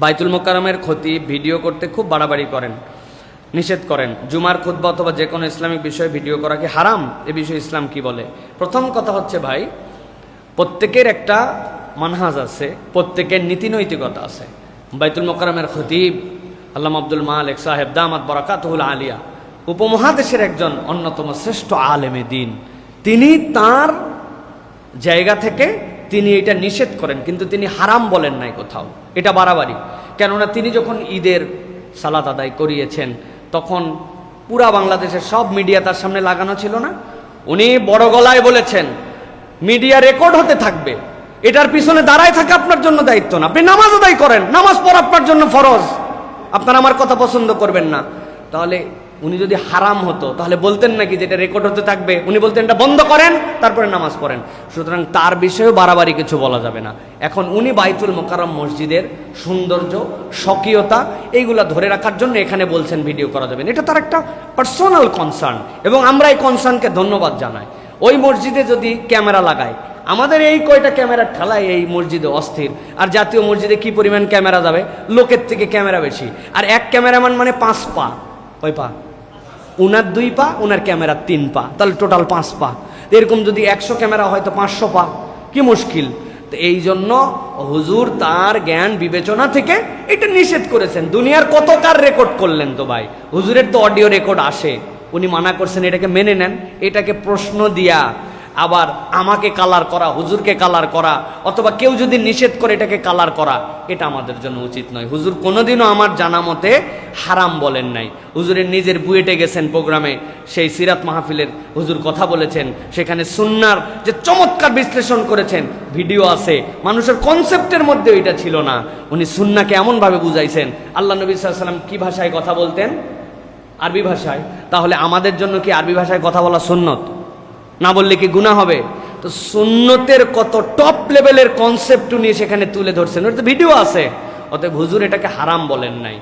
বাইতুল মোকারমের ক্ষতি ভিডিও করতে খুব বাড়াবাড়ি করেন, নিষেধ করেন। জুমার খুদ্া অথবা যে কোনো ইসলামিক বিষয়ে ভিডিও করা কি হারাম? এ বিষয়ে ইসলাম কি বলে? প্রথম কথা হচ্ছে ভাই, প্রত্যেকের একটা মানহাজ আছে, প্রত্যেকের নীতি নৈতিকতা আছে। বাইতুল মোকারমের খতিব আল্লাহ আব্দুল মালিক সাহেব দামাত বরাকাতুল আলিয়া, উপমহাদেশের একজন অন্যতম শ্রেষ্ঠ আলেমে দিন। তিনি তার জায়গা থেকে তিনি এটা নিষেধ করেন, কিন্তু তিনি হারাম বলেন নাই কোথাও। এটা বাড়াবাড়ি। কেননা তিনি যখন ঈদের সালাত আদায় করিয়েছেন, তখন পুরা বাংলাদেশের সব মিডিয়া তার সামনে লাগানো ছিল না। উনি বড় গলায় বলেছেন, মিডিয়া রেকর্ড হতে থাকবে। এটার পিছনে দাঁড়ায় থাকা আপনার জন্য দায়িত্ব না। আপনি নামাজ আদায় করেন। নামাজ পড়া আপনার জন্য ফরজ। আপনার আমার কথা পছন্দ করবেন না। তাহলে উনি যদি হারাম হতো, তাহলে বলতেন নাকি যেটা রেকর্ড হতে থাকবে? উনি বলতেন, এটা বন্ধ করেন, তারপরে নামাজ পড়েন। সুতরাং তার বিষয়েও বাড়াবাড়ি কিছু বলা যাবে না। এখন উনি বাইতুল মোকারম মসজিদের সৌন্দর্য, স্বকীয়তা, এইগুলা ধরে রাখার জন্য এখানে বলছেন ভিডিও করা যাবে। এটা তার একটা পার্সোনাল কনসার্ন এবং আমরা এই কনসার্নকে ধন্যবাদ জানাই। ওই মসজিদে যদি ক্যামেরা লাগায়, আমাদের এই কয়টা ক্যামেরা ঠেলায় এই মসজিদে অস্থির। আর জাতীয় মসজিদে কি পরিমাণ ক্যামেরা যাবে? লোকের থেকে ক্যামেরা বেশি। আর এক ক্যামেরাম্যান মানে পাঁচ পা। কয় পা? ওনার দুই পা ওনার ক্যামেরার তিন পা। তাহলে টোটাল পাঁচ পা। এরকম যদি একশো ক্যামেরা হয় তো পাঁচশো পা। কি মুশকিল? তো এই জন্য হুজুর তার জ্ঞান বিবেচনা থেকে এটা নিষেধ করেছেন। দুনিয়ার কত কার রেকর্ড করলেন তো ভাই? হুজুরের তো অডিও রেকর্ড আসে। উনি মানা করছেন এটাকে মেনে নেন, এটাকে প্রশ্ন দিয়া আবার আমাকে কালার করা, হুজুরকে কালার করা, অথবা কেউ যদি নিষেধ করে এটাকে কালার করা, এটা আমাদের জন্য উচিত নয়। হুজুর কোনোদিনও আমার জানা মতে হারাম বলেন নাই। হুজুরের নিজের বুয়েটে গেছেন প্রোগ্রামে, সেই সিরাত মাহফিলের হুজুর কথা বলেছেন। সেখানে সুন্নার যে চমৎকার বিশ্লেষণ করেছেন, ভিডিও আছে। মানুষের কনসেপ্টের মধ্যে এটা ছিল না। উনি সুন্নাকে এমনভাবে বুঝাইছেন, আল্লাহ নবী সাল্লাম কি ভাষায় কথা বলতেন? আরবি ভাষায়। তাহলে আমাদের জন্য কি আরবি ভাষায় কথা বলা সুন্নত? না বললে কি গুণা হবে? তো সুন্নতের কত টপ লেভেলের কনসেপ্ট নিয়ে সেখানে তুলে ধরছেন। ওর তো ভিডিও আছে। অতএব হুজুর এটাকে হারাম বলেন নাই।